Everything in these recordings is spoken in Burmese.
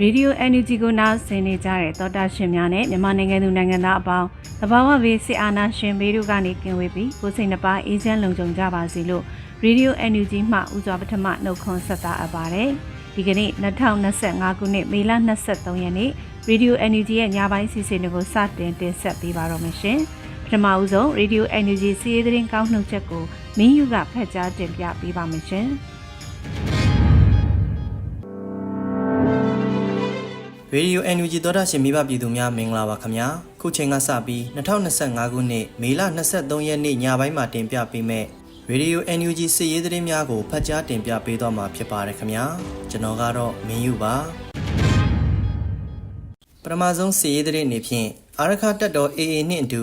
ရေဒီယို NUG ကိုနားဆင်နေကြတဲ့သောတာရှင်များနဲ့မြန်မာနိုင်ငံသူနိုင်ငံသားအပေါင်းသဘာဝဘေးစစ်အာဏာရှင်ဘေးတို့ကနေကင်းဝေးပြီးကိုယ်စိတ်နှပါအေးချမ်းလုံခြုံကြပါစေလို့ရေဒီယို NUG မှဥစွာပထမနှုတ်ခွန်းဆက်တာအပ်ပါတယ်ဒီကနေ့2025ခုနှစ်မေလ23ရက်နေ့ရေဒီယို NUG ရဲ့ညပိုင်းစီစဉ်တွေကိုစတင်တင်ဆက်ပေးပါတော့မရှင်ပထမဦးဆုံးရေဒီယို NUG စီးရီးသတင်းကောင်းနှုတ်ချက်ကို မင်းယူကဖတ်ကြားတင်ပြပေးပါမယ်ရှင်ရေဒီယို NUG သောတာရှင်မိဘပြည်သူများမင်္ဂလာပါခင်ဗျာခုချိန်ကစပြီး2025ခုနှစ်မေလ23ရက်နေ့ညပိုင်းမှာတင်ပြပေးမယ့်ရေဒီယို NUG စစ်ရေးသတင်းများကိုဖတ်ကြားတင်ပြပေးသွားမှာဖြစ်ပါတယ်ခင်ဗျာကျွန်တော်ကတော့မင်းယူပါပထမဆုံးစစ်ရေးသတင်းအနေဖြင့်အာရခတက်တော် AA နှင့်အတူ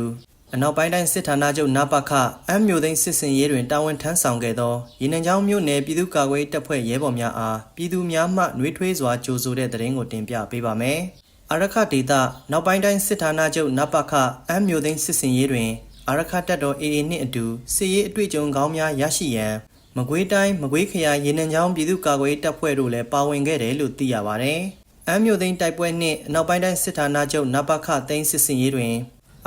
အနောက်ပိုင်းတိုင်းစစ်ဌာနချုပ်နပခအမ်းမြို့သိမ်းစစ်စင်ရေးတွင်တာဝန်ထမ်းဆောင်ခဲ့သောရင်းနှံချောင်းမြို့နယ်ပြည်သူ့ကာကွယ်ရေးတပ်ဖွဲ့ရဲဘော်များအားပြည်သူများမှနှွေးထွေးစွာကြိုဆိုတဲ့သတင်းကိုတင်ပြပေးပါမယ်။အာရခဒေသနောက်ပိုင်းတိုင်းစစ်ဌာနချုပ်နပခအမ်းမြို့သိမ်းစစ်စင်ရေးတွင်အာရခတပ်တော် AA နှင့်အတူစစ်ရေးအတွေ့အကြုံကောင်းများရရှိရန်မကွေးတိုင်းမကွေးခရိုင်ရင်းနှံချောင်းပြည်သူ့ကာကွယ်ရေးတပ်ဖွဲ့တို့လည်းပါဝင်ခဲ့တယ်လို့သိရပါတယ်။အမ်းမြို့သိမ်းတိုက်ပွဲနှင့်အနောက်ပိုင်းတိုင်းစစ်ဌာနချုပ်နပခသိမ်းစစ်စင်ရေးတွင်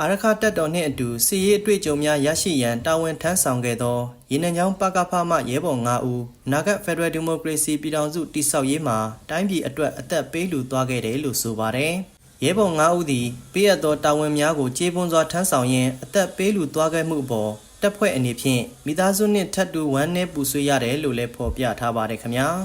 အာရခတပ်တော်နှင့်အတူစစ်ရေးအတွေ့အကြုံများရရှိရန်တာဝန်ထမ်းဆောင်ခဲ့သောရင်းနှံချောင်းပကဖမှရဲဘော်9ဦးနာဂတ်ဖက်ဒရယ်ဒီမိုကရေစီပြည်ထောင်စုတည်ဆောက်ရေးမှာတိုင်းပြည်အတွက်အသက်ပေးလှူသွားခဲ့တယ်လို့ဆိုပါတယ်။ရဲဘော်9ဦးသည်ပေးအပ်သောတာဝန်များကိုကျေပွန်စွာထမ်းဆောင်ရင်းအသက်ပေးလှူသွားခဲ့မှုအပေါ်တပ်ဖွဲ့အနေဖြင့်မိသားစုနှင့်ထပ်တူဝမ်းနည်းပူဆွေးရတယ်လို့လည်းဖော်ပြထားပါတယ်ခင်ဗျာ။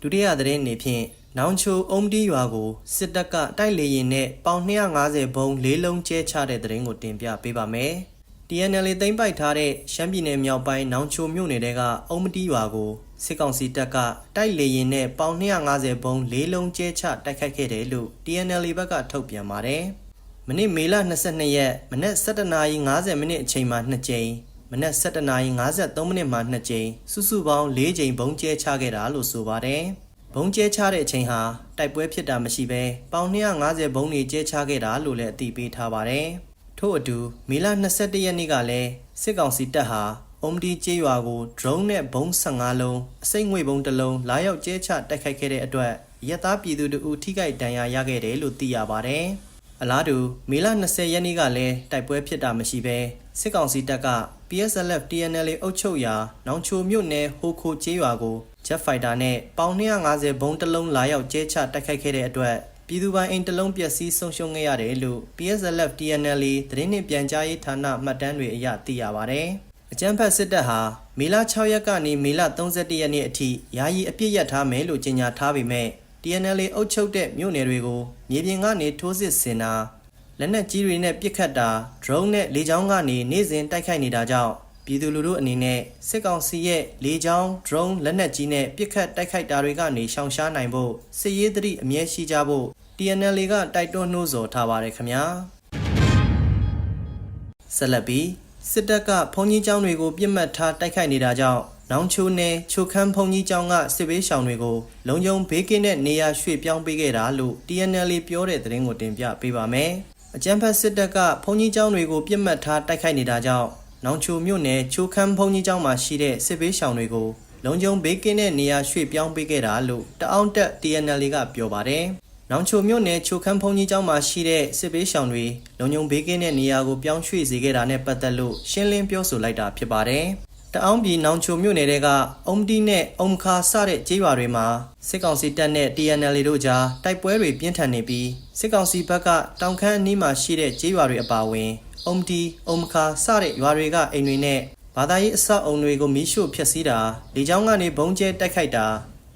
ဒုတိယသတင်းအနေဖြင့် နောင်ချိုအုံတီရွာကိုစစ်တပ်ကတိုက်လေရင်နဲ့ပေါင်250ဘုံလေးလုံးကျဲချတဲ့သတင်းကိုတင်ပြပေးပါမယ်။ TNL သိမ်းပိုက်ထားတဲ့ရှမ်းပြည်နယ်မြောက်ပိုင်းနောင်ချိုမြို့နယ်တဲကအုံမတီရွာကိုစစ်ကောင်စီတပ်ကတိုက်လေရင်နဲ့ပေါင်250ဘုံလေးလုံးကျဲချတိုက်ခိုက်ခဲ့တယ်လို့ TNL ဘက်ကထုတ်ပြန်ပါတယ်။မနေ့မေလ22ရက်မနက်7:50မိနစ်အချိန်မှာ2ကြိမ်မနက်7:53မိနစ်မှာ2ကြိမ်စုစုပေါင်း4ကြိမ်ဘုံကျဲချခဲ့တာလို့ဆိုပါတယ်။ ဘုံကျဲချတဲ့အချိန်ဟာတိုက်ပွဲဖြစ်တာမရှိဘဲပေါင်250ဘုံတွေကျဲချခဲ့တာလို့လည်းအသိပေးထားပါတယ်။ထို့အတူမေလ22ရက်နေ့ကလည်းစစ်ကောင်စီတပ်ဟာအုံဒီကျေးရွာကို drone နဲ့ဘုံ15လုံးအစိမ့်ငွေဘုံတစ်လုံးလာရောက်ကျဲချတိုက်ခိုက်ခဲ့တဲ့အတွက်ရက်သားပြည်သူတို့ထိခိုက်ဒဏ်ရာရခဲ့တယ်လို့သိရပါတယ်။အလားတူမေလ20ရက်နေ့ကလည်းတိုက်ပွဲဖြစ်တာမရှိဘဲစစ်ကောင်စီတပ်က PSLF TNL အုပ်ချုပ်ရာနောင်ချိုမြို့နယ်ဟိုခိုကျေးရွာကို Jet Fighter နဲ့ပေါင်250ဘုံတစ်လုံးလာရောက်ကျဲချတိုက်ခိုက်ခဲ့တဲ့အတွက်ပြည်သူပိုင်အိမ်တစ်လုံးပျက်စီးဆုံးရှုံးခဲ့ရတယ်လို့ PSLF TNL သတင်းနှင့်ပြန်ကြားရေးဌာနမှတ်တမ်းတွေအရသိရပါဗျ။အကြမ်းဖက်စစ်တပ်ဟာမေလ6ရက်ကနေမေလ31ရက်နေ့အထိယာယီအပြစ်ရထားမယ်လို့ကြေညာထားပေမဲ့ TNL အုပ်ချုပ်တဲ့မြို့နယ်တွေကိုမြေပြင်ကနေထိုးစစ်ဆင်တာလက်နက်ကြီးတွေနဲ့ပစ်ခတ်တာ drone နဲ့လေကြောင်းကနေနေ့စဉ်တိုက်ခိုက်နေတာကြောင့် ပြည်သူလူထုအနေနဲ့စစ်ကောင်စီရဲ့လေကြောင်း drone လက်နက်ကြီးနဲ့ပစ်ခတ်တိုက်ခိုက်တာတွေကနေရှောင်ရှားနိုင်ဖို့စစ်ရေးသတိအမြဲရှိကြဖို့ TNL ကတိုက်တွန်းနှိုးဆော်ထားပါတယ်ခင်ဗျာဆက်လက်ပြီးစစ်တပ်ကဘုံကြီးကျောင်းတွေကိုပြစ်မှတ်ထားတိုက်ခိုက်နေတာကြောင့်နောင်ချိုနယ်ချိုခမ်းဘုံကြီးကျောင်းကစစ်ဘေးရှောင်တွေကိုလုံခြုံဘေးကင်းတဲ့နေရာရွှေ့ပြောင်းပေးခဲ့တာလို့ TNL ပြောတဲ့သတင်းကိုတင်ပြပေးပါမယ်။အကြမ်းဖက်စစ်တပ်ကဘုံကြီးကျောင်းတွေကိုပြစ်မှတ်ထားတိုက်ခိုက်နေတာကြောင့် နောင်ချိုမြို့နယ်ချိုခမ်းဘုံကြီးကျောင်းမှာရှိတဲ့စစ်ဘေးရှောင်တွေကိုလုံခြုံဘေးကင်းတဲ့နေရာရွှေ့ပြောင်းပေးခဲ့တာလို့တအောင်းတက် TNL ကပြောပါတယ်။။နောင်ချိုမြို့နယ်ချိုခမ်းဖုန်ကြီးကျောင်းမှာရှိတဲ့စစ်ပေးရှောင်တွေလုံခြုံဘေးကင်းတဲ့နေရာကိုပြောင်းရွှေ့စေခဲ့တာနဲ့ပတ်သက်လို့ရှင်းလင်းပြောဆိုလိုက်တာဖြစ်ပါတယ်။တအောင်းပြည်နောင်ချိုမြို့နယ်တဲကအုံတီနဲ့အုံခါစတဲ့ကျေးရွာတွေမှာစစ်ကောင်စီတပ်နဲ့ TNL တို့ကြားတိုက်ပွဲတွေပြင်းထန်နေပြီးစစ်ကောင်စီဘက်ကတောင်ခမ်းအနီးမှာရှိတဲ့ကျေးရွာတွေအပါအဝင် အုံတီအုံခါစတဲ့ရွာတွေကအိမ်တွေနဲ့ဘာသာရေးအဆောက်အုံတွေကိုမီးရှို့ဖျက်ဆီးတာလေကြောင်းကနေဘုံကျဲတိုက်ခိုက်တာ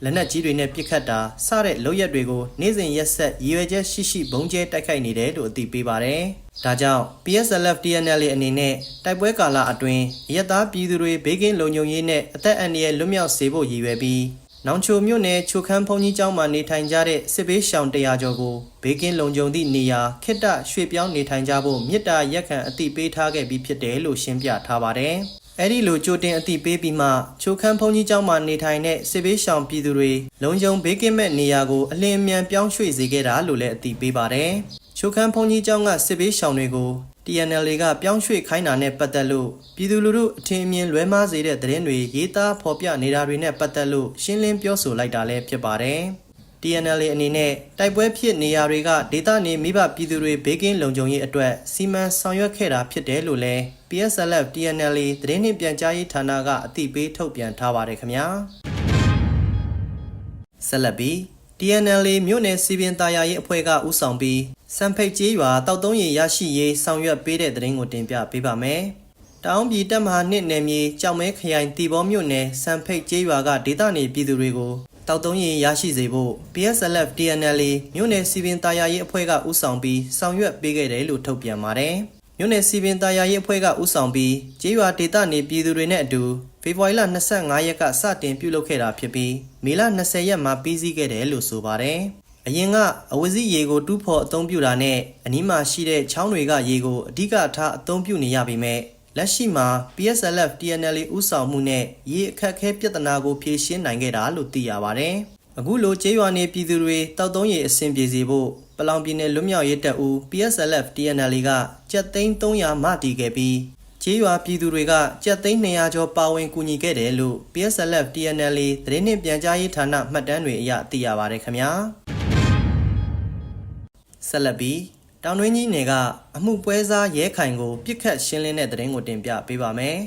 လက်နက်ကြီးတွေနဲ့ပစ်ခတ်တာစတဲ့လုပ်ရက်တွေကိုနေ့စဉ်ရက်ဆက်ရည်ရွယ်ချက်ရှိရှိဘုံကျဲတိုက်ခိုက်နေတယ်လို့အသိပေးပါတယ်။ဒါကြောင့် PSLF TNL အနေနဲ့တိုက်ပွဲကာလအတွင်းအရက်သားပြည်သူတွေဘေးကင်းလုံခြုံရေးနဲ့အသက်အန္တရာယ်လွတ်မြောက်စေဖို့ရည်ရွယ်ပြီး နောင်ချိုမြို့နယ်ချိုခမ်းဖုန်ကြီးကျောင်းမှာနေထိုင်ကြတဲ့စစ်ဘေးရှောင်တရာကျော်ကိုဘေးကင်းလုံခြုံသည့်နေရာခိတ္တရွှေ့ပြောင်းနေထိုင်ကြဖို့မြစ်တာရက်ခံအသိပေးထားခဲ့ပြီးဖြစ်တယ်လို့ရှင်းပြထားပါတယ်။အဲ့ဒီလိုကြိုတင်အသိပေးပြီးမှချိုခမ်းဖုန်ကြီးကျောင်းမှာနေထိုင်တဲ့စစ်ဘေးရှောင်ပြည်သူတွေလုံခြုံဘေးကင်းမဲ့နေရာကိုအလင်းအမြန်ပြောင်းရွှေ့စေခဲ့တာလို့လည်းအသိပေးပါတယ်။ချိုခမ်းဖုန်ကြီးကျောင်းကစစ်ဘေးရှောင်တွေကို TNL ကပြောင်းရွှေ့ခိုင်းတာနဲ့ပတ်သက်လို့ပြည်သူလူထုအထင်အမြင်လွဲမှားစေတဲ့သတင်းတွေရေးသားဖော်ပြနေတာတွေနဲ့ပတ်သက်လို့ရှင်းလင်းပြောဆိုလိုက်တာလည်းဖြစ်ပါတယ်။ TNL အနေနဲ့တိုက်ပွဲဖြစ်နေရာတွေကဒေသနေမိဘပြည်သူတွေဘေးကင်းလုံခြုံရေးအတွက်စီမံဆောင်ရွက်ခဲ့တာဖြစ်တယ်လို့လည်း PSLF TNL သတင်းနှင့်ပြန်ကြားရေးဌာနကအသိပေးထုတ်ပြန်ထားပါတယ်ခင်ဗျာဆက်လက်ပြီး TNL မြို့နယ်စီပင်သားယာရေးအဖွဲ့ကဦးဆောင်ပြီးစံဖိတ်ကျေးရွာတောက်သုံးရည်ရရှိရေးဆောင်ရွက်ပေးတဲ့သတင်းကိုတင်ပြပေးပါမယ်။တောင်ပြည်တပ်မဟာနှစ်နယ်မြေကြောင်မဲခရိုင်တီဘောမြို့နယ်စံဖိတ်ကျေးရွာကဒေသနေပြည်သူတွေကိုတောက်သုံးရည်ရရှိစေဖို့ PSLF TNL မြို့နယ်စီပင်သားယာရေးအဖွဲ့ကဦးဆောင်ပြီးဆောင်ရွက်ပေးခဲ့တယ်လို့ထုတ်ပြန်ပါတယ်။ မြို့နယ်စီပင်သားယာရေးအဖွဲ့ကဦးဆောင်ပြီးကျေးရွာဒေသနေပြည်သူတွေနဲ့အတူဖေဖော်ဝါရီလ25ရက်ကစတင်ပြုလုပ်ခဲ့တာဖြစ်ပြီးမေလ20ရက်မှာပြီးစီးခဲ့တယ်လို့ဆိုပါတယ်။အရင်ကအဝစီရေကိုတူးဖော်အသုံးပြုတာနဲ့အနီးမှာရှိတဲ့ချောင်းတွေကရေကိုအဓိကထားအသုံးပြုနေရပေမဲ့လက်ရှိမှာ PSLF TNL ဥဆောင်မှုနဲ့ရေအခက်အခဲပြဿနာကိုဖြေရှင်းနိုင်ခဲ့တာလို့သိရပါတယ်။အခုလိုကျေးရွာနေပြည်သူတွေတောက်သုံးရေအဆင်ပြေစေဖို့ ပလောင်ပြည်နယ်လွတ်မြောက်ရေးတပ်ဦး PSLF TNL ကကြက်သိန်း300မှတည်ခဲ့ပြီးကျေးရွာပြည်သူတွေကကြက်သိန်း200ကျော်ပါဝင်ကူညီခဲ့တယ်လို့ PSLF TNL သတင်းနှင့်ပြန်ကြားရေးဌာနမှတ်တမ်းတွေအရသိရပါတယ်ခင်ဗျာဆက်လက်ပြီးတောင်တွင်းကြီးနယ်ကအမှုပွဲစားရဲခိုင်ကိုပြစ်ခတ်ရှင်းလင်းတဲ့သတင်းကိုတင်ပြပေးပါမယ်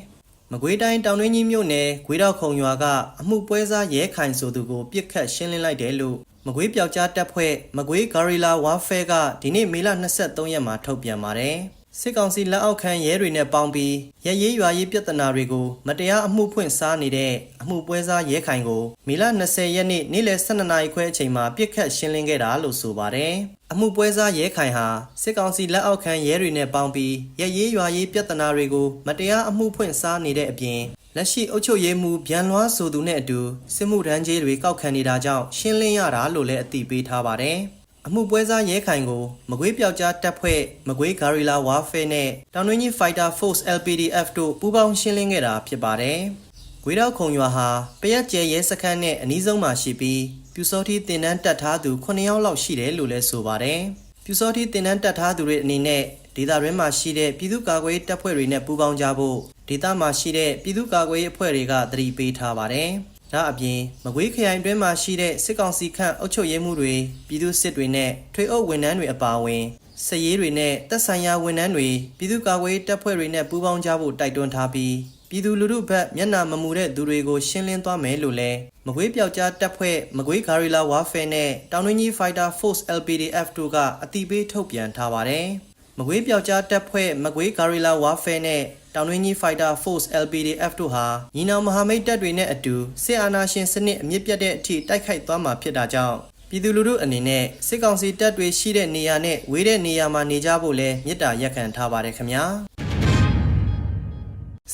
မကွေးတိုင်းတောင်တွင်းကြီးမြို့နယ်ဂွေတော်ခုံရွာကအမှုပွဲစားရဲခိုင်ဆိုသူကိုပြစ်ခတ်ရှင်းလင်းလိုက်တယ်လို့ မကွေးပျောက်ကြားတပ်ဖွဲ့မကွေးဂါရီလာဝါဖဲကဒီနေ့မေလ23ရက်မှာထုတ်ပြန်ပါတယ်စစ်ကောင်စီလက်အောက်ခံရဲတွေနဲ့ပေါင်းပြီးရရေးရွာရေးပြဿနာတွေကိုမတရားအမှုဖွင့်စားနေတဲ့အမှုပွဲစားရဲခိုင်ကိုမေလ20ရက်နေ့နေ့လယ်12နာရီခွဲအချိန်မှာပြစ်ခတ်ရှင်းလင်းခဲ့တာလို့ဆိုပါတယ်။အမှုပွဲစားရဲခိုင်ဟာစစ်ကောင်စီလက်အောက်ခံရဲတွေနဲ့ပေါင်းပြီးရရေးရွာရေးပြဿနာတွေကိုမတရားအမှုဖွင့်စားနေတဲ့အပြင် လက်ရှိအုပ်ချုပ်ရေးမှူးဗျံလွှားဆိုသူနဲ့အတူစစ်မှုထမ်းကြီးတွေကောက်ခံနေတာကြောင့်ရှင်းလင်းရတာလို့လည်းအသိပေးထားပါတယ်။အမှုပွဲစားရဲခိုင်ကိုမကွေးပျောက်ကြားတပ်ဖွဲ့မကွေးဂါရီလာဝါဖဲနဲ့တောင်တွင်းကြီး Fighter Force LPDF တို့ပူးပေါင်းရှင်းလင်းခဲ့တာဖြစ်ပါတယ်။ဂွေတောက်ခုံရွာဟာပရက်ကျဲရဲစခန်းနဲ့အနီးဆုံးမှာရှိပြီးပြူစောတိတင်တန်းတက်ထားသူ9ယောက်လောက်ရှိတယ်လို့လည်းဆိုပါတယ်။ပြူစောတိတင်တန်းတက်ထားသူတွေအနေနဲ့ ဒေသတွင်းမှာရှိတဲ့ပြည်သူ့ကာကွယ်ရေးတပ်ဖွဲ့တွေနဲ့ပူးပေါင်းကြဖို့ဒေသမှာရှိတဲ့ပြည်သူ့ကာကွယ်ရေးအဖွဲ့တွေကတတိပေးထားပါတယ်။ဒါအပြင်မကွေးခရိုင်တွင်းမှာရှိတဲ့စစ်ကောင်စီခန့်အုပ်ချုပ်ရေးမှုတွေပြည်သူစစ်တွေနဲ့ထွေအုပ်ဝန်ထမ်းတွေအပါအဝင်စည်ရေးတွေနဲ့တပ်ဆိုင်ရာဝန်ထမ်းတွေပြည်သူ့ကာကွယ်ရေးတပ်ဖွဲ့တွေနဲ့ပူးပေါင်းကြဖို့တိုက်တွန်းထားပြီးပြည်သူလူထုဘက်မျက်နှာမမူတဲ့သူတွေကိုရှင်းလင်းသွားမယ်လို့လည်းမကွေးပျောက်ကြားတပ်ဖွဲ့မကွေးဂါရီလာဝါဖဲနဲ့တောင်တွင်းကြီး Fighter Force LPDF တို့ကအတိပေးထုတ်ပြန်ထားပါတယ်။ မကွေးပျောက်ကြားတပ်ဖွဲ့မကွေးဂါရီလာဝါဖဲနဲ့တောင်တွင်းကြီး Fighter Force LPDF တို့ဟာညီနောင်မဟာမိတ်တပ်တွေနဲ့အတူစစ်အာဏာရှင်စနစ်အမြင့်ပြတ်တဲ့အထိတိုက်ခိုက်သွားမှာဖြစ်တာကြောင့်ပြည်သူလူထုအနေနဲ့စစ်ကောင်စီတပ်တွေရှိတဲ့နေရာနဲ့ဝေးတဲ့နေရာမှာနေကြဖို့လဲမြစ်တာရက်ခံထားပါတယ်ခင်ဗျာ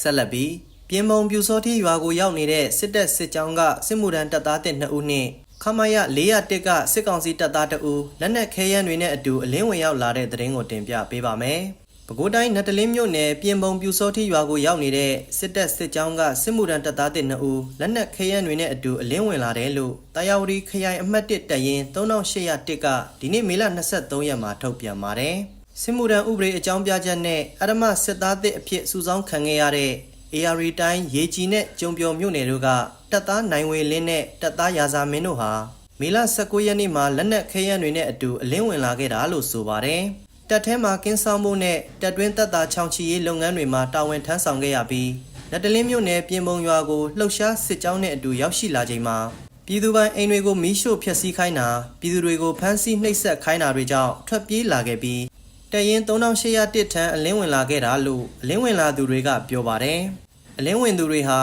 ဆက်လက်ပြီးပြင်မုံပြူစောတိရွာကိုရောက်နေတဲ့စစ်တပ်စစ်ကြောင်းကစစ်မှုထမ်းတပ်သားတဲ့2ဦးနဲ့ ခမရ401ကစစ်ကောင်စီတပ်သား2ဦးလက်နက်ခဲယမ်းတွေနဲ့အတူအလင်းဝင်ရောက်လာတဲ့တဲ့ရင်ကိုတင်ပြပေးပါမယ်။ပဲခူးတိုင်းနတ်တလင်းမြို့နယ်ပြင်ပုံပြူစောတိရွာကိုရောက်နေတဲ့စစ်တပ်စစ်ကြောင်းကစစ်မှုထမ်းတပ်သားတစ်နှစ်ဦးလက်နက်ခဲယမ်းတွေနဲ့အတူအလင်းဝင်လာတယ်လို့တာယာဝတီခရိုင်အမှတ်1တပ်ရင်း3801ကဒီနေ့မေလ23ရက်မှာထုတ်ပြန်ပါတယ်။စစ်မှုထမ်းဥပဒေအကြောင်းပြချက်နဲ့အရမစစ်သားတစ်အဖြစ်စုဆောင်းခံခဲ့ရတဲ့ AR တိုင်းရေကြီးနဲ့ကျုံပြော်မြို့နယ်တို့ကတပ်သားနိုင်ဝေလင်းနဲ့တပ်သားရာဇာမင်းတို့ဟာမေလ19ရက်နေ့မှာလက်နက်ခဲယမ်းတွေနဲ့အတူအလင်းဝင်လာခဲ့တာလို့ဆိုပါတယ်။တပ်ထဲမှာကင်းဆောင်မှုနဲ့တပ်တွင်းတပ်သားချောင်ချီရေးလုပ်ငန်းတွေမှာတာဝန်ထမ်းဆောင်ခဲ့ရပြီးလက်တလင်းမြို့နယ်ပြင်ပုံရွာကိုလှုပ်ရှားစစ်ကြောင်းနဲ့အတူရောက်ရှိလာချိန်မှာပြည်သူပိုင်အိမ်တွေကိုမီးရှို့ဖျက်ဆီးခိုင်းတာပြည်သူတွေကိုဖမ်းဆီးနှိပ်စက်ခိုင်းတာတွေကြောင့်ထွက်ပြေးလာခဲ့ပြီး တရင်3801ထန်းအလင်းဝင်လာခဲ့တာလို့အလင်းဝင်လာသူတွေကပြောပါတယ်။အလင်းဝင်သူတွေဟာ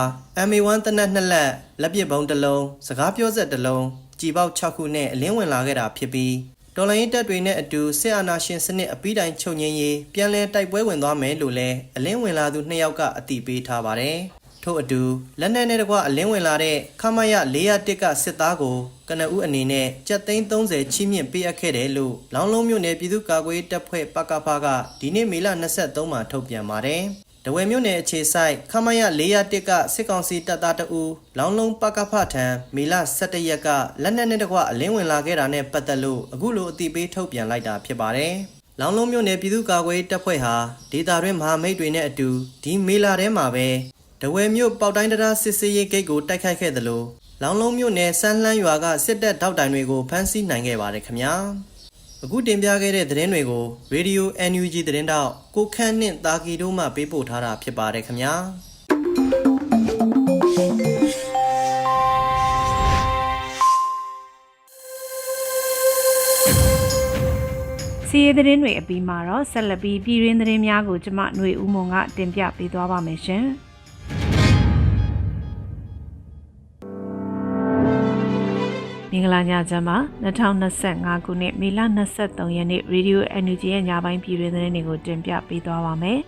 MA1 တနက်နှစ်လက်လက်ပစ်ပုံးတစ်လုံးစကားပြောစက်တစ်လုံးကြည်ပေါက်6ခုနဲ့အလင်းဝင်လာခဲ့တာဖြစ်ပြီးတော်လိုင်းတပ်တွေနဲ့အတူစစ်အာဏာရှင်စနစ်အပိတိုင်ချုပ်ငင်းရေးပြန်လည်တိုက်ပွဲဝင်သွားမယ်လို့လည်းအလင်းဝင်လာသူနှစ်ယောက်ကအတည်ပြုထားပါတယ်။ထို့အတူလက်နက်နဲ့တကွအလင်းဝင်လာတဲ့ခမရ401ကစစ်သားကို ကနဦးအနေနဲ့ကြက်သိန်း30ချီးမြှင့်ပေးအပ်ခဲ့တယ်လို့လောင်းလုံးမြို့နယ်ပြည်သူ့ကာကွယ်ရေးတပ်ဖွဲ့ပကဖကဒီနေ့မေလ23မှာထုတ်ပြန်ပါတယ်။တဝယ်မြို့နယ်အခြေဆိုင်ခမရ401ကစစ်ကောင်စီတပ်သားတအူလောင်းလုံးပကဖထံမေလ17ရက်ကလက်နက်နဲ့တကွအလင်းဝင်လာခဲ့တာနဲ့ပတ်သက်လို့အခုလိုအသိပေးထုတ်ပြန်လိုက်တာဖြစ်ပါတယ်။လောင်းလုံးမြို့နယ်ပြည်သူ့ကာကွယ်ရေးတပ်ဖွဲ့ဟာဒေတာတွင်မဟာမိတ်တွေနဲ့အတူဒီမေလထဲမှာပဲတဝယ်မြို့ပေါက်တိုင်းတရားစစ်စေးရေးဂိတ်ကိုတိုက်ခိုက်ခဲ့သလို လောင်းလုံးမြို့နယ်စမ်းလှမ်းရွာကစစ်တပ်ထောက်တိုင်တွေကိုဖမ်းဆီးနိုင်ခဲ့ပါတယ်ခင်ဗျာအခုတင်ပြခဲ့တဲ့သတင်းတွေကို Radio NUG သတင်းတောက်ကိုခန့်နှင့်တာကီတို့မှပေးပို့ထားတာဖြစ်ပါတယ်ခင်ဗျာစီးရီးသတင်းတွေအပြီးမှာတော့ဆက်လက်ပြီးပြည်ရင်းသတင်းများကိုကျမຫນွေဦးမွန်ကတင်ပြပေးသွားပါမယ်ရှင် င်္ဂလာညချမ်းပါ2025ခုနှစ်မေလ23ရက်နေ့ Radio NUG ရဲ့ညပိုင်းပြည်တွင်သတင်းတွေကိုတင်ပြပေးသွားပါမယ်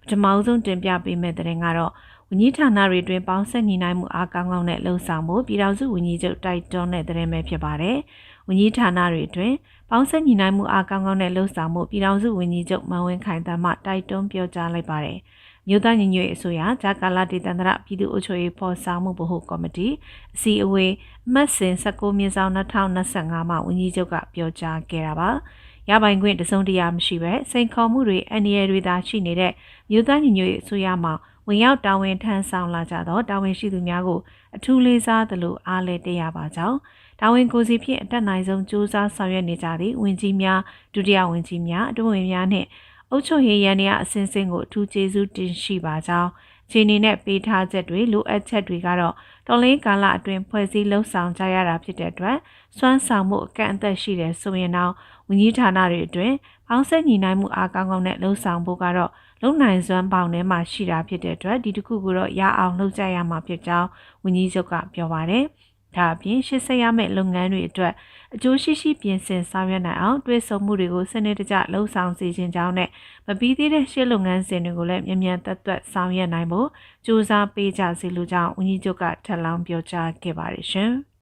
ပထမဆုံးတင်ပြပေးမယ့်သတင်းကတော့ဝန်ကြီးဌာနတွေတွင်ပေါင်းဆက်ညီနိုင်မှုအားကောင်းကောင်းနဲ့လှုံ့ဆော်မှုပြည်ထောင်စုဝန်ကြီးချုပ်တိုက်တွန်းတဲ့သတင်းပဲဖြစ်ပါတယ်။ဝန်ကြီးဌာနတွေတွင်ပေါင်းဆက်ညီနိုင်မှုအားကောင်းကောင်းနဲ့လှုံ့ဆော်မှုပြည်ထောင်စုဝန်ကြီးချုပ်မန်ဝင်းခိုင်တမ်းမှတိုက်တွန်းပြောကြားလိုက်ပါတယ်။ မြို့သားညီညွတ်ရေးအစိုးရဂျာကာလာဒေသန္တရပြည်သူ့အုပ်ချုပ်ရေးဖော်ဆောင်မှုဗဟိုကော်မတီအစည်းအဝေးအမှတ်စဉ်19မြင်းဆောင်2025မှာဝန်ကြီးချုပ်ကပြောကြားခဲ့တာပါ။ရပိုင်ခွင့်တစုံတရာမရှိဘဲစိန်ခေါ်မှုတွေအန္တရာယ်တွေသာရှိနေတဲ့မြို့သားညီညွတ်ရေးအစိုးရမှဝင်ရောက်တာဝန်ထမ်းဆောင်လာကြသောတာဝန်ရှိသူများကိုအထူးလေးစားသလိုအားလည်းတရပါကြောင်းတာဝန်ကိုစီဖြင့်အတက်နိုင်ဆုံးစူးစမ်းဆောင်ရွက်နေကြသည့်ဝင်ကြီးများဒုတိယဝင်ကြီးများအတွဝင်များနှင့် အုပ်ချုပ်ရေးရန်ရအစဉ်စဉ်ကိုအထူးကျေးဇူးတင်ရှိပါကြောင်းခြေအနေနဲ့ပေးထားချက်တွေလိုအပ်ချက်တွေကတော့တော်လင်းကာလအတွင်းဖွဲ့စည်းလှုပ်ဆောင်ကြရတာဖြစ်တဲ့အတွက်စွမ်းဆောင်မှုအကန့်အသတ်ရှိတယ်ဆိုရင်တော့ဝန်ကြီးဌာနတွေအတွင်းပေါင်းစပ်ညီနိုင်မှုအားကောင်းကောင်းနဲ့လှုပ်ဆောင်ဖို့ကတော့လုံနိုင်စွမ်းပေါင်ထဲမှာရှိတာဖြစ်တဲ့အတွက်ဒီတစ်ခုကိုတော့ရအောင်လုပ်ကြရမှာဖြစ်ကြောင်းဝန်ကြီးချုပ်ကပြောပါတယ်။ ဒါအပြင်ရှေ့ဆက်ရမယ့်လုပ်ငန်းတွေအတွက်အကျိုးရှိရှိပြင်ဆင်ဆောင်ရွက်နိုင်အောင်တွဲဆုံမှုတွေကိုစနစ်တကျလှုံ့ဆော်စေခြင်းကြောင့်နဲ့မပြီးသေးတဲ့ရှေ့လုပ်ငန်းစဉ်တွေကိုလည်းမြန်မြန်သက်သက်ဆောင်ရွက်နိုင်ဖို့ကြိုးစားပေးကြစီလိုကြောင်းဝန်ကြီးချုပ်ကထပ်လောင်းပြောကြားခဲ့ပါတယ်ရှင်။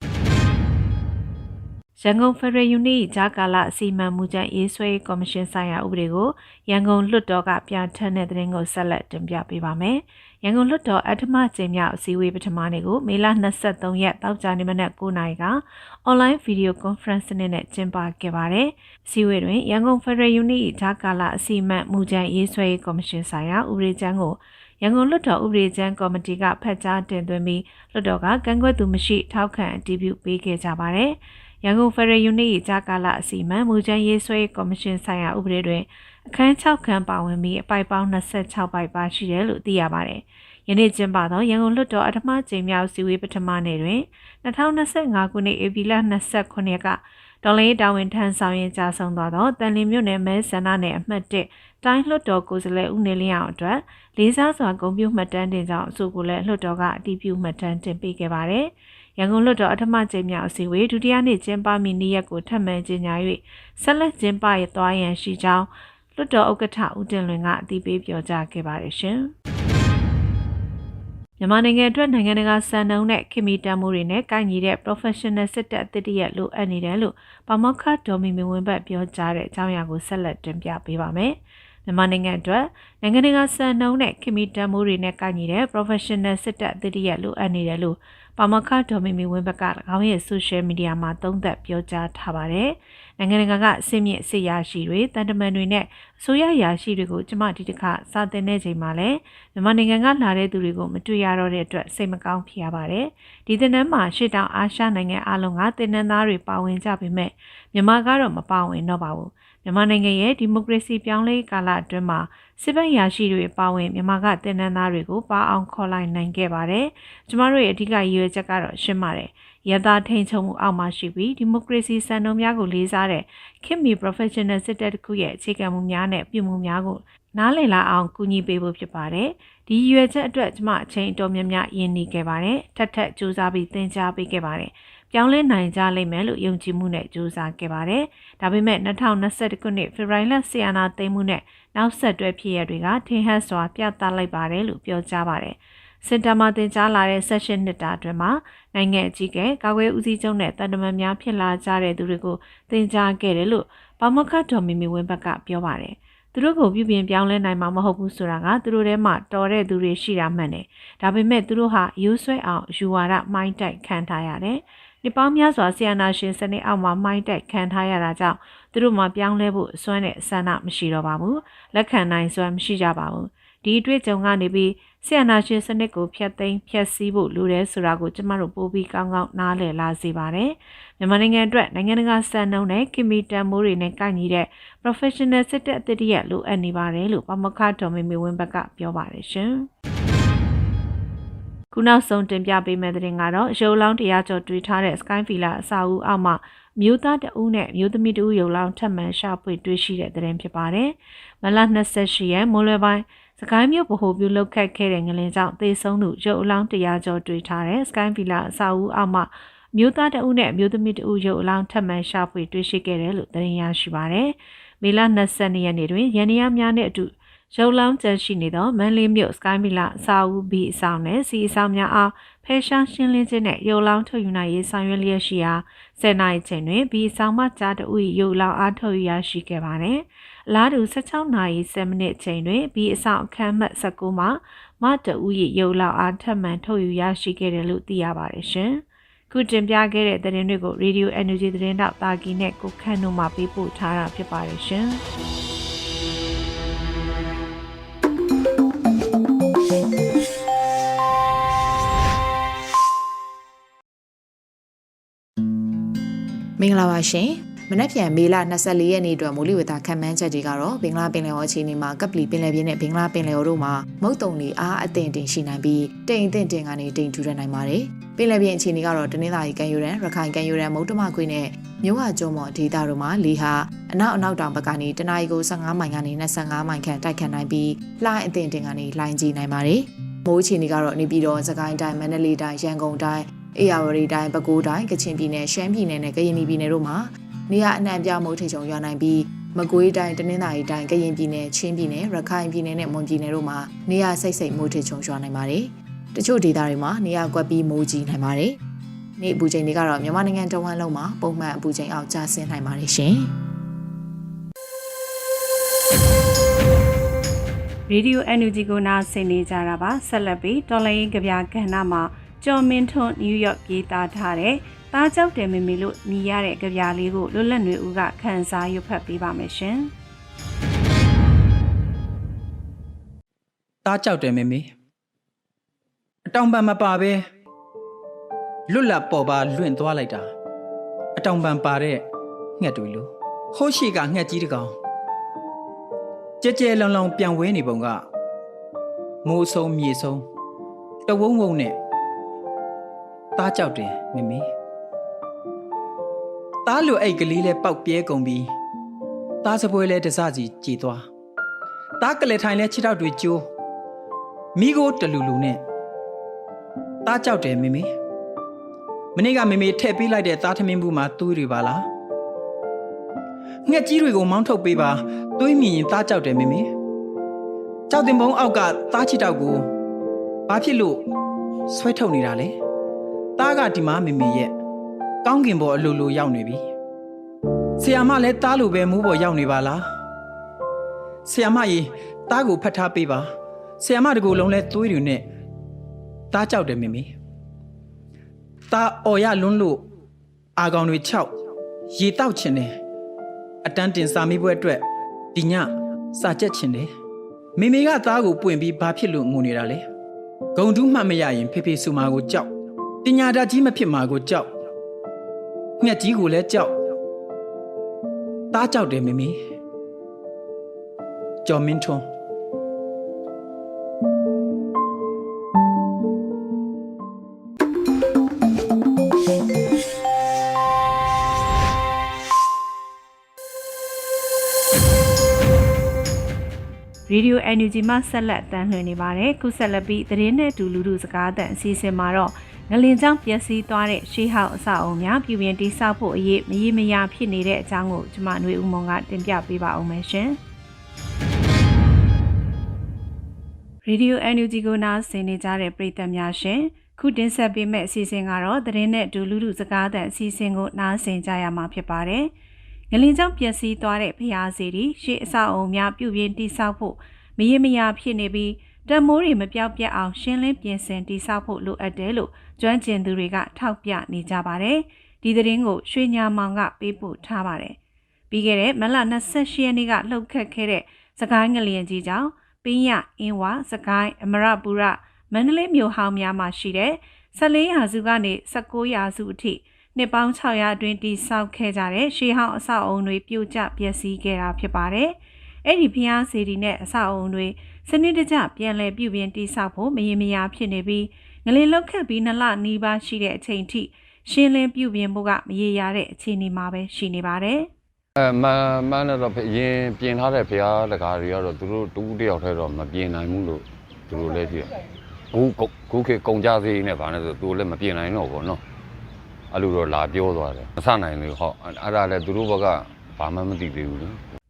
ရန်ကုန်ဖရယ်ယူနီဂျာကာလာအစီမံမှုချရေးဆွဲကော်မရှင်ဆိုင်ရာဥပဒေကိုရန်ကုန်လွှတ်တော်ကပြဋ္ဌာန်းတဲ့သတင်းကိုဆက်လက်တင်ပြပေးပါမယ်။ ရန်ကုန်လွှတ်တော်အထမကျင်းမြောက်အစည်းအဝေးပထမနေ့ကိုမေလ23ရက်တောက်ကြနေ့မနက်9:00နာရီကအွန်လိုင်းဗီဒီယိုကွန်ဖရင့်စနစ်နဲ့ကျင်းပခဲ့ပါတယ်။အစည်းအဝေးတွင်ရန်ကုန်ဖရယ်ယူနီဂျာကာလာအစီမံမှုချရေးဆွဲကော်မရှင်ဆိုင်ရာဥပဒေချမ်းကိုရန်ကုန်လွှတ်တော်ဥပဒေချမ်းကော်မတီကဖတ်ကြားတင်သွင်းပြီးလွှတ်တော်ကကန့်ကွက်သူမရှိထောက်ခံအတည်ပြုပေးခဲ့ကြပါတယ်။ရန်ကုန်ဖရယ်ယူနစ်ကြာကာလအစီအမံမူချမ်းရေးဆွဲကော်မရှင်ဆိုင်ရာဥပဒေတွင် အခန်း6ခန်းပါဝင်ပြီးအပိုက်ပေါင်း26ပိုက်ပါရှိတယ်လို့သိရပါတယ်။ယနေ့ကျင်းပသောရန်ကုန်လွှတ်တော်အထမကျင်းမြောက်စီဝေးပထမနေ့တွင်2025ခုနှစ်ဧပြီလ29ရက်ကဒေါ်လေးတာဝန်ထမ်းဆောင်ရင်ကြာဆုံးသွားသောတန်လင်းမြို့နယ်မဲဆန္ဒနယ်အမှတ်1တိုင်းလွှတ်တော်ကိုယ်စားလှယ်ဦးနေလင်းအောင်အတွက်လေးစားစွာဂုဏ်ပြုမှတ်တမ်းတင်ကြောင်းအဆိုကိုလည်းလွှတ်တော်ကအတည်ပြုမှတ်တမ်းတင်ပေးခဲ့ပါတယ်။ရန်ကုန်လွှတ်တော်အထမကျင်းမြောက်အစည်းအဝေးဒုတိယနေ့ကျင်းပမည့်နေ့ရက်ကိုထပ်မံကြေညာ၍ဆက်လက်ကျင်းပရသွားရန်ရှိကြောင်း လွှတ်တော်ဥက္ကဋ္ဌဦးတင်လွင်ကအတည်ပြုပြောကြားခဲ့ပါတယ်ရှင်။မြန်မာနိုင်ငံအတွက်နိုင်ငံတကာစံနှုန်းနဲ့ခင်မီတန်မှုတွေနဲ့ကိုက်ညီတဲ့ professional စစ်တပ်အသစ်တရက်လိုအပ်နေတယ်လို့ပမောက္ခဒေါ်မီမီဝင်းဘတ်ပြောကြားတဲ့အကြောင်းအရာကိုဆက်လက်တင်ပြပေးပါမယ်။မြန်မာနိုင်ငံအတွက်နိုင်ငံတကာစံနှုန်းနဲ့ခင်မီတန်မိုးတွေနဲ့ကိုက်ညီတဲ့ professional စစ်တပ်အသစ်တရက်လိုအပ်နေတယ်လို့ပါမခဒေါ်မီမီဝင်းဘက်က၎င်းရဲ့ social media မှာသုံးသပ်ပြောကြားထားပါတယ်။ နိုင်ငံတကာကအစစ်မြစ်စစ်ရရှိတွေတန်တမန်တွေနဲ့အစိုးရရာရှိတွေကိုကျမဒီတစ်ခါစာတင်တဲ့ချိန်မှာလည်းမြန်မာနိုင်ငံကလာတဲ့သူတွေကိုမတွေ့ရတော့တဲ့အတွက်စိတ်မကောင်းဖြစ်ရပါတယ်။ဒီတင်နန်းမှာရှေ့တောင်အာရှနိုင်ငံအလုံးကတင်နန်းသားတွေပါဝင်ကြပေမဲ့မြန်မာကတော့မပါဝင်တော့ပါဘူး။ မြန်မာနိုင်ငံရဲ့ဒီမိုကရေစီပြောင်းလဲကာလအတွင်းမှာစစ်ဘက်ရာရှိတွေပါဝင်မြန်မာကတင်နန်းသားတွေကိုပါအောင်ခေါ်လိုက်နိုင်ခဲ့ပါတယ်။ကျမတို့ရဲ့အဓိကရည်ရွယ်ချက်ကတော့ရှင်းပါတယ်။ရတာထိန်ချုံမှုအောက်မှာရှိပြီးဒီမိုကရေစီစံနှုန်းများကိုလေးစားတဲ့ခင်မီ professional စစ်တပ်တစ်ခုရဲ့အခြေခံမှုများနဲ့ပြုမှုများကိုနားလည်လာအောင်ကူညီပေးဖို့ဖြစ်ပါတယ်။ဒီရည်ရွယ်ချက်အတွက်ကျမအချိန်အတော်များများရင်းနှီးခဲ့ပါတယ်။ထပ်ထပ်ကြိုးစားပြီးသင်ကြားပေးခဲ့ပါတယ်။ ပြောင်းလဲနိုင်ကြလိမ့်မယ်လို့ယုံကြည်မှုနဲ့ကြိုးစားခဲ့ပါတယ်။ဒါပေမဲ့2021ခုနှစ်ဖေဖော်ဝါရီလဆီယနာသိမ်းမှုနဲ့နောက်ဆက်တွဲဖြစ်ရတွေကထင်ဟပ်စွာပြသလိုက်ပါတယ်လို့ပြောကြားပါတယ်။စင်တာမှာတင်ကြားလာတဲ့ session နှစ်တာအတွင်းမှာနိုင်ငံအကြီးအကဲကာကွယ်ဦးစီးချုပ်နဲ့တန်တမန်များဖြစ်လာကြတဲ့သူတွေကိုတင်ကြားခဲ့တယ်လို့ပါမခတ်တော်မီမီဝင်းဘက်ကပြောပါတယ်။သူတို့ကိုပြုပြင်ပြောင်းလဲနိုင်မှာမဟုတ်ဘူးဆိုတာကသူတို့ထဲမှာတော်တဲ့သူတွေရှိတာမှန်တယ်။ဒါပေမဲ့သူတို့ဟာရိုးဆွဲအောင်ယူဝါဒမိုင်းတိုက်ခံထားရတယ်။ ဒီပေါင်းများစွာဆီယနာရှင်စနစ်အောက်မှာမိုင်းတိုက်ခံထားရတာကြောင့်သူတို့မှပြောင်းလဲဖို့အစွမ်းနဲ့ဆန္ဒမရှိတော့ပါဘူး။လက်ခံနိုင်စွမ်းမရှိကြပါဘူး။ဒီအတွေ့အကြုံကနေပြီးဆီယနာရှင်စနစ်ကိုဖျက်သိမ်းဖျက်ဆီးဖို့လိုတယ်ဆိုတာကိုကျမတို့ပိုပြီးကောင်းကောင်းနားလည်လာစေပါတယ်။မြန်မာနိုင်ငံအတွက်နိုင်ငံတကာစံနှုန်းနဲ့ကီမီတန်မိုးတွေနဲ့ကိုက်ညီတဲ့ professional စစ်တပ်အသစ်တရက်လိုအပ်နေပါတယ်လို့ပမခဒေါ်မေမေဝင်းဘက်ကပြောပါတယ်ရှင်။ ခုနောက်ဆုံးတင်ပြပေးမယ့်သတင်းကတော့ရုပ်လောင်းတရားကျော်တွေ့ထားတဲ့ Sky Villa အစာအုပ်အောက်မှာမြို့သားတဦးနဲ့မြို့သမီးတဦးရုပ်လောင်းထပ်မံရှာဖွေတွေ့ရှိတဲ့သတင်းဖြစ်ပါတယ်။မလ28ရက်မိုးလွယ်ပိုင်းစကိုင်းမြို့ဗဟိုပြုလောက်ခတ်ခဲ့တဲ့ငလင်ကြောင့်သေဆုံးသူရုပ်အလောင်းတရားကျော်တွေ့ထားတဲ့ Sky Villa အစာအုပ်အောက်မှာမြို့သားတဦးနဲ့မြို့သမီးတဦးရုပ်အလောင်းထပ်မံရှာဖွေတွေ့ရှိခဲ့တယ်လို့သတင်းရရှိပါတယ်။မေလ22ရက်နေ့တွင်ရန်နီယာများနဲ့အတူ ရုပ်လောင်းကျန်ရှိနေသောမန်လေးမြို့စကိုင်းမီလာအစာအုပ်ဘီအဆောင်နဲ့စီအဆောင်များအားဖဲရှားရှင်းလင်းခြင်းနဲ့ရုပ်လောင်းထုတ်ယူနိုင်ရေးဆောင်ရွက်လျက်ရှိရာ10နိုင်ချိန်တွင်ဘီအဆောင်မှကြားတဦး၏ရုပ်လောင်းအားထုတ်ယူရရှိခဲ့ပါတယ်။အလားတူ16နာရီ7မိနစ်ချိန်တွင်ဘီအဆောင်အခမ်းမှတ်19မှာမတဦး၏ရုပ်လောင်းအားထပ်မံထုတ်ယူရရှိခဲ့တယ်လို့သိရပါတယ်ရှင်။ခုတင်ပြခဲ့တဲ့သတင်းတွေကို Radio Energy သတင်းတောက်တာကီနဲ့ကိုခန့်တို့မှပေးပို့ထားတာဖြစ်ပါတယ်ရှင်။ မင်္ဂလာပါရှင်မနက်ဖြန်မေလ24ရက်နေ့အတွက်မိုးလေဝသခန့်မှန်းချက်တွေကတော့ဘင်္ဂလားပင်လယ်အော်အခြေအနေမှာကပလီပင်လယ်ပြင်နဲ့ဘင်္ဂလားပင်လယ်အော်တို့မှာမုတ်တုံတွေအားအသင့်တင်ရှိနိုင်ပြီးတိမ်အသင့်တင်ကနေတိမ်ထူရနိုင်ပါတယ်ပင်လယ်ပြင်အခြေအနေကတော့တနင်္လာရီကံယူရန်ရခိုင်ကံယူရန်မုတ်တမခွေနဲ့မြို့ဝကျုံမော်ဒေသတို့မှာလေဟာအနောက်အနောက်တောင်ဘက်ကနေတနအီကို15မိုင်ကနေ25မိုင်ခန့်တိုက်ခတ်နိုင်ပြီးလှိုင်းအသင့်တင်ကနေလှိုင်းကြီးနိုင်ပါတယ်မိုးအခြေအနေကတော့နေပြည်တော်စကိုင်းတိုင်းမန္တလေးတိုင်းရန်ကုန်တိုင်း အေရဝတီတိုင်းပဲခူးတိုင်းကချင်ပြည်နယ်ရှမ်းပြည်နယ်နဲ့ကရင်ပြည်နယ်တို့မှာနေရအနှံ့ပြမိုးထိချုံရွာနိုင်ပြီးမကွေးတိုင်းတနင်္သာရီတိုင်းကရင်ပြည်နယ်ချင်းပြည်နယ်ရခိုင်ပြည်နယ်နဲ့မွန်ပြည်နယ်တို့မှာနေရစိတ်စိတ်မိုးထိချုံရွာနိုင်ပါတယ်။တချို့ဒေသတွေမှာနေရကွက်ပြီးမိုးကြီးနိုင်ပါတယ်။နေ့အပူချိန်တွေကတော့မြန်မာနိုင်ငံတဝန်းလုံးမှာပုံမှန်အပူချိန်အောက်ကျဆင်းနိုင်ပါတယ်ရှင်။ Radio NUG ကိုနားဆင်နေကြတာပါဆက်လက်ပြီးတော်လိုင်းကဗျာကဏ္ဍမှာ ကျော်မင်းထွန်းနယူးယောက်ရေးသားထားတဲ့တားကြောက်တယ်မမေလို့ညီရတဲ့ကြပြလေးကိုလွတ်လပ်နေဦးကခန်းစားရွတ်ဖတ်ပေးပါမယ်ရှင်တားကြောက်တယ်မေမေအတောင်ပံမပါပဲလွတ်လပ်ပေါ်ပါလွင့်သွားလိုက်တာအတောင်ပံပါတဲ့ငှက်တွေလို့ဟိုးရှိကငှက်ကြီးတကောင်ကြဲကြဲလုံလုံပြန်ဝဲနေပုံကမိုးဆုံးမြေဆုံးတဝုံဝုံနဲ့ တားကြောက်တယ်မေမေတားလိုအိတ်ကလေးလဲပေါက်ပြဲကုန်ပြီးတားစပွဲလဲတစစီကြည်သွားတားကလေးထိုင်လဲခြေထောက်တွေကျိုးမိကိုတလူလူနဲ့တားကြောက်တယ်မေမေမနေ့ကမေမေထည့်ပေးလိုက်တဲ့သားသမင်းဘူးမှာသွေးတွေပါလားငှက်ကြီးတွေကိုမောင်းထုတ်ပေးပါသွေးမြင်ရင်တားကြောက်တယ်မေမေကြောက်တင်ပုံးအောက်ကသားချစ်တောက်ကိုဘာဖြစ်လို့ဆွဲထုတ်နေတာလဲ တားကဒီမှာမေမေရဲ့ကောင်းကင်ဘော်အလိုလိုရောက်နေပြီဆီယာမလည်းတားလိုပဲမူးဘော်ရောက်နေပါလားဆီယမကြီးတားကိုဖတ်ထားပေးပါဆီယမတကူလုံးလဲသွေးတွေနဲ့တားကြောက်တယ်မိမိတားအော်ရလွန်းလို့အာကောင်တွေ၆ရေတောက်ချင်တယ်အတန်းတင်စာမိပွဲအတွက်ဒီညစာကြက်ချင်တယ်မိမိကသားကိုပွင့်ပြီးဘာဖြစ်လို့ငိုနေတာလဲဂုံတူးမှတ်မရရင်ဖေဖေဆူမာကိုကြောက် ပညာတတ်ကြီးမဖြစ်မှာကိုကြောက်ငှက်ကြီးကိုလည်းကြောက်တားကြောက်တယ်မိမိကျော်မင်းထွန်းရေဒီယို NUG မှဆက်လက်တမ်းလွှင့်နေပါတယ်ခုဆက်လက်ပြီးသတင်းနဲ့အတူလူလူစကားသံအစီအစဉ်မှာတော့ ငလင်ကြောင့်ပျက်စီးသွားတဲ့ရှေးဟောက်အဆောက်အုံများပြည်ပြင်တိစောက်ဖို့အရေးမရေမရာဖြစ်နေတဲ့အကြောင်းကိုကျွန်မຫນွေဦးမုံကတင်ပြပေးပါအောင်မယ်ရှင်ရေဒီယို NUG ကိုနားဆင်နေကြတဲ့ပရိသတ်များရှင်ခုတင်ဆက်ပေးမယ့်အစီအစဉ်ကတော့သတင်းနဲ့အတူလူလူစကားသံအစီအစဉ်ကိုနားဆင်ကြရမှာဖြစ်ပါတယ်ငလင်ကြောင့်ပျက်စီးသွားတဲ့ဖျားစီတွေရှေးအဆောက်အုံများပြုပြင်တိစောက်ဖို့မရေမရာဖြစ်နေပြီး တံမိုးတွေမပြောက်ပြတ်အောင်ရှင်းလင်းပြင်ဆင်တိစောက်ဖို့လိုအပ်တယ်လို့ကျွမ်းကျင်သူတွေကထောက်ပြနေကြပါတယ်။ဒီသတင်းကိုရွှေညာမောင်ကပေးပို့ထားပါတယ်။ပြီးခဲ့တဲ့မလ28ရက်နေ့ကလှုပ်ခတ်ခဲ့တဲ့စကိုင်းငလျင်ကြီးကြောင့်ပင်းရအင်းဝစကိုင်းအမရပူရမန္တလေးမြို့ဟောင်းများမှာရှိတဲ့14ရာစုကနေ19ရာစုအထိနှစ်ပေါင်း600အတွင်းတည်ဆောက်ခဲ့ကြတဲ့ရှေးဟောင်းအဆောက်အုံတွေပြိုကျပျက်စီးခဲ့တာဖြစ်ပါတယ်။အဲ့ဒီဖျားစီဒီနဲ့အဆောက်အုံတွေ စနစ်တကျပြန်လည်ပြုပြင်တိဆောက်ဖို့မရေမရာဖြစ်နေပြီးငလင်လောက်ခတ်ပြီးနှစ်လနီးပါးရှိတဲ့အချိန်ထိရှင်းလင်းပြုပြင်ဖို့ကမရေရာတဲ့အခြေအနေမှာပဲရှိနေပါတယ်။အဲမမနဲ့တော့ရင်ပြင်ထားတဲ့ဘုရားတကားတွေကတော့သူတို့တူးတယောက်ထဲတော့မပြင်နိုင်ဘူးလို့သူတို့လည်းကြည့်။ခုခုခေကုံကြစေးနဲ့ဗာနဲ့ဆိုသူတို့လည်းမပြင်နိုင်တော့ဘောနော်။အဲ့လိုတော့လာပြောသွားတယ်။မဆနိုင်ဘူးဟော။အဲ့ဒါလည်းသူတို့ဘက်ကဘာမှမသိသေးဘူးလေ။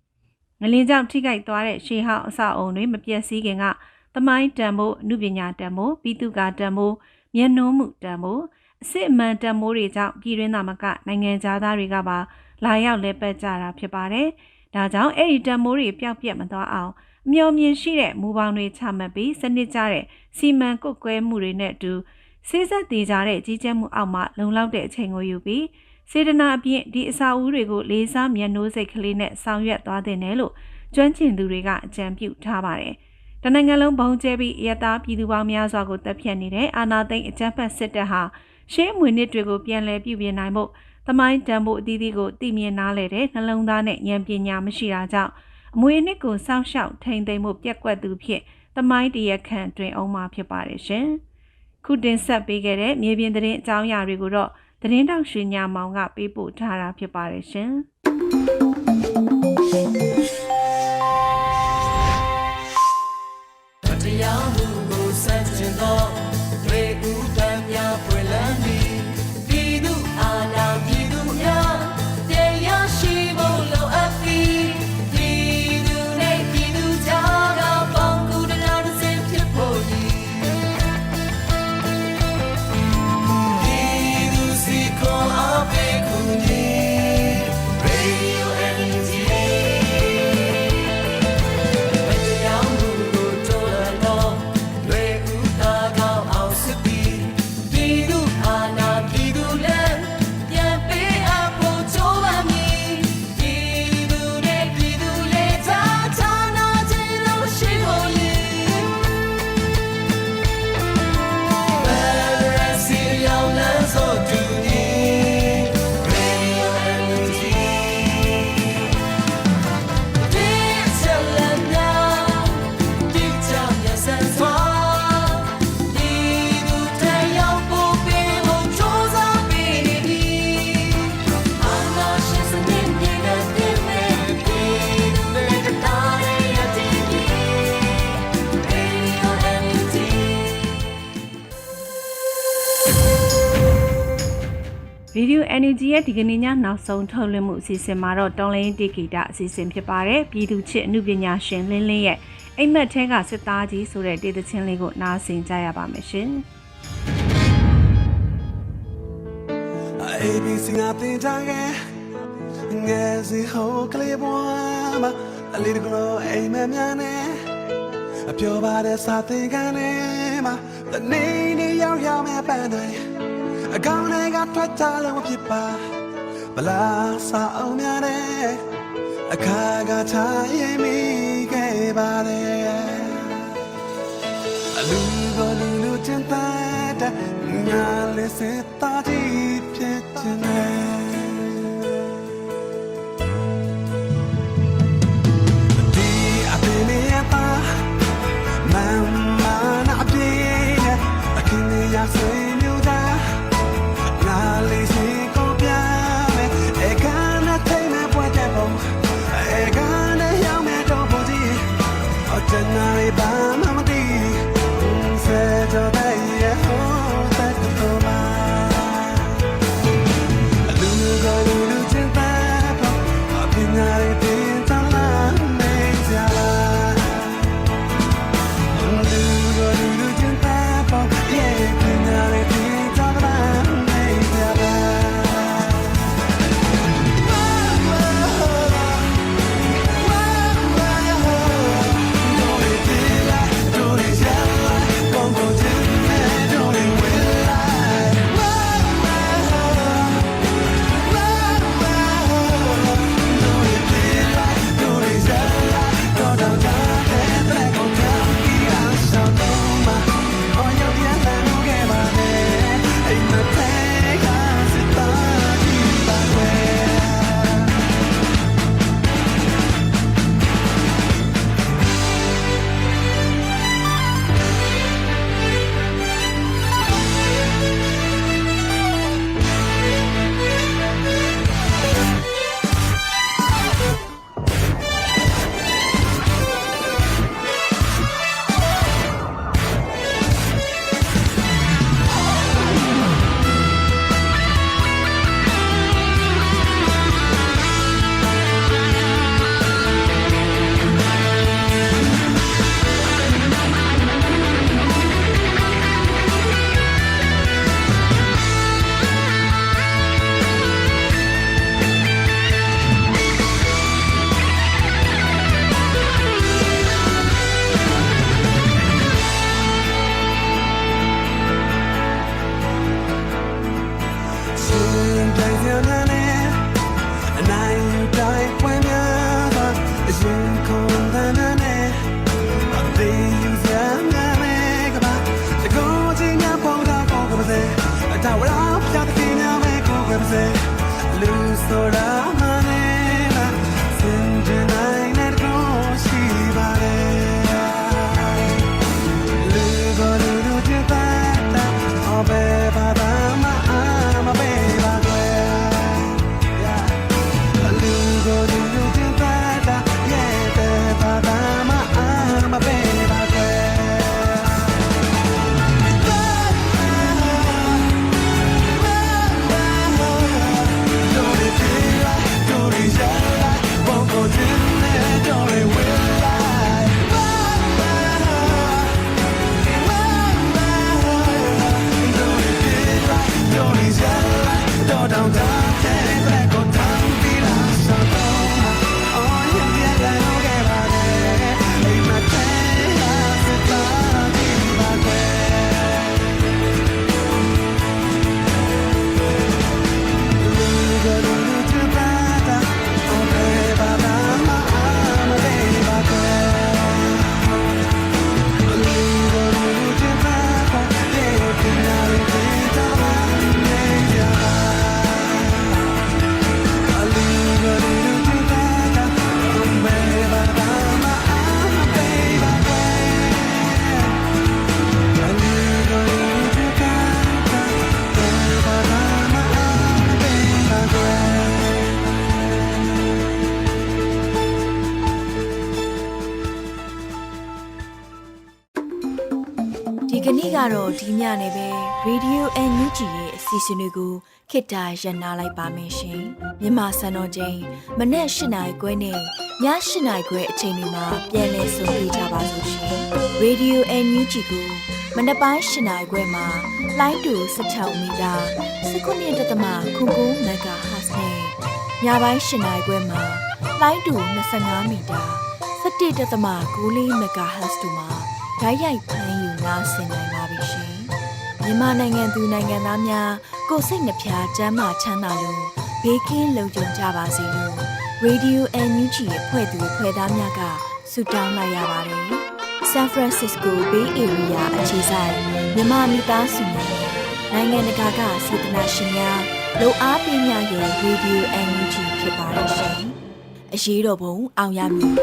ငလင်းကြောင့်ထိခိုက်သွားတဲ့ရှေးဟောင်းအဆောက်အုံတွေမပျက်စီးခင်ကသမိုင်းတန်ဖို့အမှုပညာတန်ဖို့ပြီးသူကတန်ဖို့မျက်နှိုးမှုတန်ဖို့အစစ်အမှန်တန်ဖို့တွေကြောင့်ပြည်တွင်းသားမကနိုင်ငံသားတွေကပါလာရောက်လဲပတ်ကြတာဖြစ်ပါတယ်။ဒါကြောင့်အဲ့ဒီတန်မိုးတွေပျောက်ပြက်မသွားအောင်အမျှော်မြင်ရှိတဲ့မူပေါင်းတွေချမှတ်ပြီးစနစ်ကျတဲ့စီမံကုတ်ကွဲမှုတွေနဲ့အတူစိစက်တည်ကြတဲ့ကြီးကျယ်မှုအောက်မှာလုံလောက်တဲ့အချိန်ကိုယူပြီး စေတနာအပြင်ဒီအစာအုပ်တွေကိုလေးစားမျက်နှိုးစိတ်ကလေးနဲ့ဆောင်ရွက်သွားတဲ့နယ်လို့ကျွမ်းကျင်သူတွေကအကြံပြုထားပါတယ်။တနင်္ဂနွေလုံးဘုံကျဲပြီးရတာပြည်သူပေါင်းများစွာကိုတပ်ဖြတ်နေတဲ့အာနာသိန်းအကြမ်းဖက်စစ်တပ်ဟာရှေးအမွေနှစ်တွေကိုပြန်လည်ပြုပြင်နိုင်ဖို့သမိုင်းတန်ဖို့အသီးသီးကိုတည်မြင်နားလဲတဲ့နှလုံးသားနဲ့ဉာဏ်ပညာမရှိတာကြောင့်အမွေနှစ်ကိုစောင့်ရှောက်ထိန်သိမ်းမှုပြက်ကွက်သူဖြစ်သမိုင်းတရခန့်တွင်အောင်မှာဖြစ်ပါတယ်ရှင်။ခုတင်ဆက်ပေးခဲ့တဲ့မြေပြင်သတင်းအကြောင်းအရာတွေကိုတော့ သတင်းတောက်ရွှေညာမောင်ကပေးပို့ထားတာဖြစ်ပါတယ်ရှင်။ Radio Energy ရဲ့ဒီကနေ့ညနောက်ဆုံးထုတ်လွှင့်မှုအစီအစဉ်မှာတော့တောင်းလိုင်းတီဂီတာအစီအစဉ်ဖြစ်ပါတယ်ပြည်သူချစ်အမှုပညာရှင်လင်းလင်းရဲ့အိမ်မက်ထဲကစစ်သားကြီးဆိုတဲ့တေးသချင်းလေးကိုနားဆင်ကြရပါမယ်ရှင် ABC ငါတင်ထားခဲ့ငယ်စီဟိုကလေးဘွားမှာအလေးတကလို့အိမ်မများနဲ့အပြောပါတဲ့စာသင်ခန်းထဲမှာတနေနေရောက်ရောက်မဲ့ပန်းတိုင်း အကောင်တွေကထွက်ကြလို့မဖြစ်ပါဗလားစာအောင်များနဲ့အခါကချရင်မိခဲ့ပါတယ်အလူကိုလူလူချင်တဲ့ညာလေးစတာကြီးဖြစ်ချင်တယ်ဒီအပင်ရဲ့ပါမမနာအပြည့်နဲ့အခင်းရဆွေ ညနေပဲ Radio NUG ရဲ့အစီအစဉ်လေးကိုခေတ္တရ延လိုက်ပါမယ်ရှင်မြန်မာစံတော်ချိန်မနေ့၈နိုင်ခွဲနဲ့ည၈နိုင်ခွဲအချိန်တွေမှာပြောင်းလဲဆိုပြကြပါလို့ရှင် Radio NUG ကိုမနေ့ပိုင်း၈နိုင်ခွဲမှာလိုင်းတူ16မီတာ19.7 MHz နဲ့ညပိုင်း၈နိုင်ခွဲမှာလိုင်းတူ25မီတာ17.6 MHz တို့မှာဓာတ်ရိုက်ဖမ်းယူနားဆင်နိုင်ပါပြီရှင်။ မြန်မာနိုင်ငံသူနိုင်ငံသားများကိုယ်စိတ်နှဖျားစမ်းမချမ်းသာလို့ဘေးကင်းလုံခြုံကြပါစေလို့ Radio NUG ရဲ့ဖွဲ့သူဖွဲ့သားများကဆုတောင်းလိုက်ရပါတယ်။ San Francisco Bay Area အခြေဆိုင်မြန်မာမိသားစုများနိုင်ငံတကာကစေတနာရှင်များလုံအားပေးများရဲ့ Radio NUG ဖြစ်ပါတယ်ရှင်။အရေးတော်ပုံအောင်ရမည်